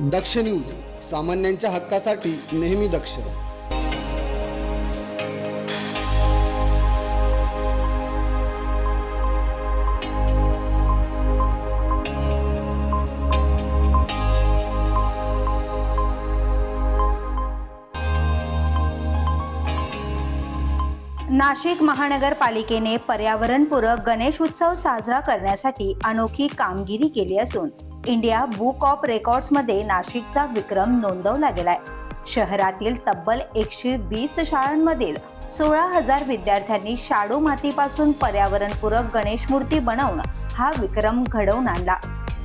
दक्ष news सामान्यांच्या हक्कासाठी नेहमी दक्ष. नाशिक महानगरपालिकेने पर्यावरणपूरक गणेश उत्सव साजरा करण्यासाठी अनोखी कामगिरी केली असून इंडिया बुक ऑफ रेकॉर्ड्समध्ये नाशिकचा विक्रम नोंदवला गेलाय. शहरातील तब्बल एकशे वीस शाळांमधील सोळा हजार विद्यार्थ्यांनी शाडू मातीपासून पर्यावरणपूरक गणेश मूर्ती बनवून हा विक्रम घडवून आणला.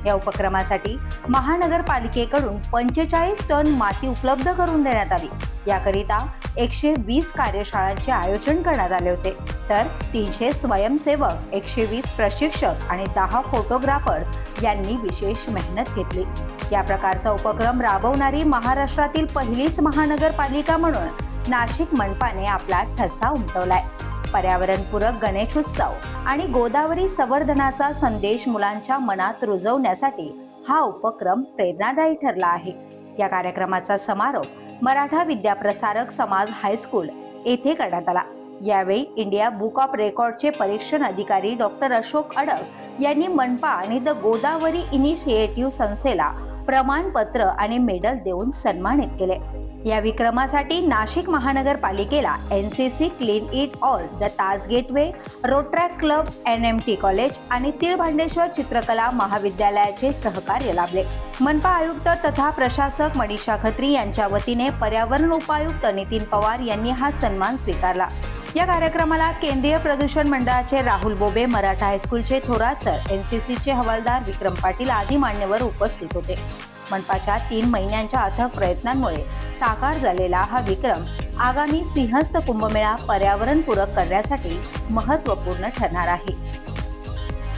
या उपक्रमासाठी महानगरपालिकेकडून पंचेचाळीस टन माती उपलब्ध करून देण्यात आली. याकरिता एकशे वीस कार्यशाळांचे आयोजन करण्यात आले होते. तर तीनशे स्वयंसेवक एकशे वीस प्रशिक्षक आणि दहा फोटोग्राफर्स यांनी विशेष मेहनत घेतली. या प्रकारचा उपक्रम राबवणारी महाराष्ट्रातील पहिलीच महानगरपालिका म्हणून नाशिक मनपाने आपला ठसा उमटवलाय. पर्यावरणपूरक गणेशोत्सव आणि गोदावरी संवर्धनाचा संदेश मुलांच्या मनात रुजवण्यासाठी हा उपक्रम प्रेरणादायी ठरला आहे. या कार्यक्रमाचा समारोप मराठा विद्याप्रसारक समाज हायस्कूल येथे करण्यात आला. यावेळी इंडिया बुक ऑफ रेकॉर्डचे परीक्षण अधिकारी डॉक्टर अशोक अडक यांनी मनपा आणि द गोदावरी इनिशिएटिव्ह संस्थेला प्रमाणपत्र आणि मेडल देऊन सन्मानित केले. या विक्रमासाठी नाशिक महानगरपालिकेला N C C clean it all the Taj gateway Rotaract club N M T college आणि तिळभांडेश्वर चित्रकला महाविद्यालयाचे सहकार्य लाभले. मनपा आयुक्त तथा प्रशासक मनीषा खत्री यांच्या वतीने पर्यावरण उपायुक्त नितीन पवार यांनी हा सन्मान स्वीकारला. या कार्यक्रमाला केंद्रीय प्रदूषण मंडळाचे राहुल बोबे मराठा हायस्कूलचे थोरात सर एन सी सीचे हवालदार विक्रम पाटील आदी मान्यवर उपस्थित होते. मनपाच्या तीन महिन्यांच्या अथक प्रयत्नांमुळे साकार झालेला हा विक्रम आगामी सिंहस्थ कुंभमेळा पर्यावरणपूरक करण्यासाठी महत्त्वपूर्ण ठरणार आहे.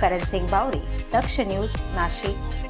करण सिंग बावरी दक्ष न्यूज नाशिक.